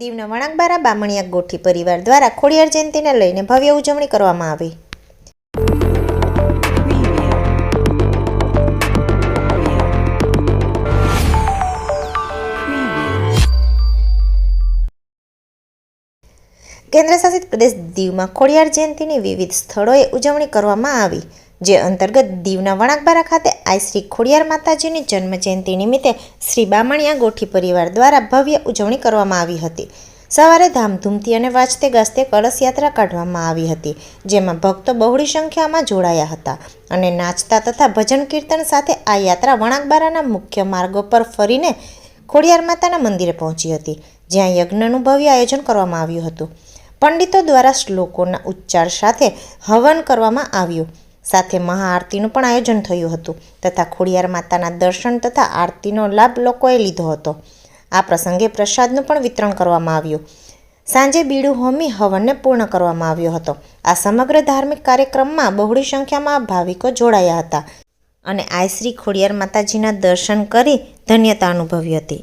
દીવના વણાકબારા બામણિયા ગોઠી પરિવાર દ્વારા ખોડિયાર જયંતિને લઈને ભવ્ય ઉજવણી કરવામાં આવી. કેન્દ્રશાસિત પ્રદેશ દીવમાં ખોડિયાર જયંતિની વિવિધ સ્થળોએ ઉજવણી કરવામાં આવી. જે અંતર્ગત દીવના વણાકબારા ખાતે આઈ શ્રી ખોડિયાર માતાજીની જન્મ જયંતિ નિમિત્તે શ્રી બામણિયા ગોઠી પરિવાર દ્વારા ભવ્ય ઉજવણી કરવામાં આવી હતી. સવારે ધામધૂમથી અને વાજતે ગાજતે કળશ યાત્રા કાઢવામાં આવી હતી, જેમાં ભક્તો બહોળી સંખ્યામાં જોડાયા હતા અને નાચતા તથા ભજન કીર્તન સાથે આ યાત્રા વણાકબારાના મુખ્ય માર્ગો પર ફરીને ખોડિયાર માતાના મંદિરે પહોંચી હતી, જ્યાં યજ્ઞનું ભવ્ય આયોજન કરવામાં આવ્યું હતું. પંડિતો દ્વારા શ્લોકોના ઉચ્ચાર સાથે હવન કરવામાં આવ્યું. સાથે મહાઆરતીનું પણ આયોજન થયું હતું તથા ખોડિયાર માતાના દર્શન તથા આરતીનો લાભ લોકોએ લીધો હતો. આ પ્રસંગે પ્રસાદનું પણ વિતરણ કરવામાં આવ્યું. સાંજે બીડું હોમી હવનને પૂર્ણ કરવામાં આવ્યો હતો. આ સમગ્ર ધાર્મિક કાર્યક્રમમાં બહોળી સંખ્યામાં ભાવિકો જોડાયા હતા અને આઈ શ્રી ખોડિયાર માતાજીના દર્શન કરી ધન્યતા અનુભવી હતી.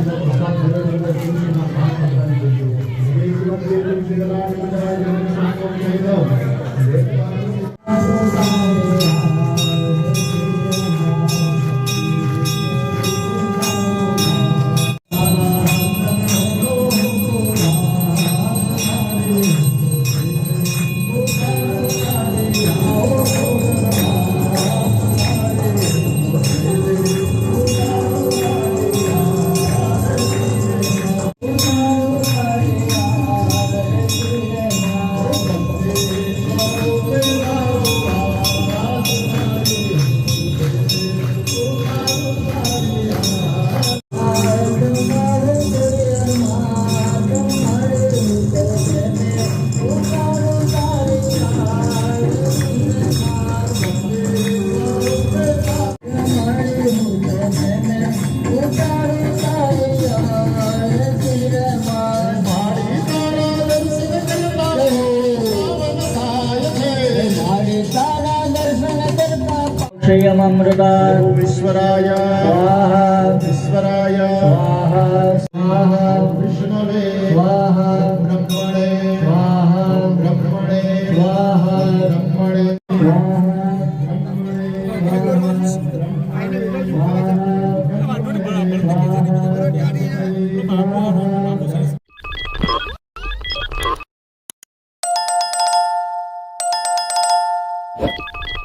الأستاذ क्षयममृता ईश्वराय स्वाहा ईश्वराय स्वाहा स्वाहा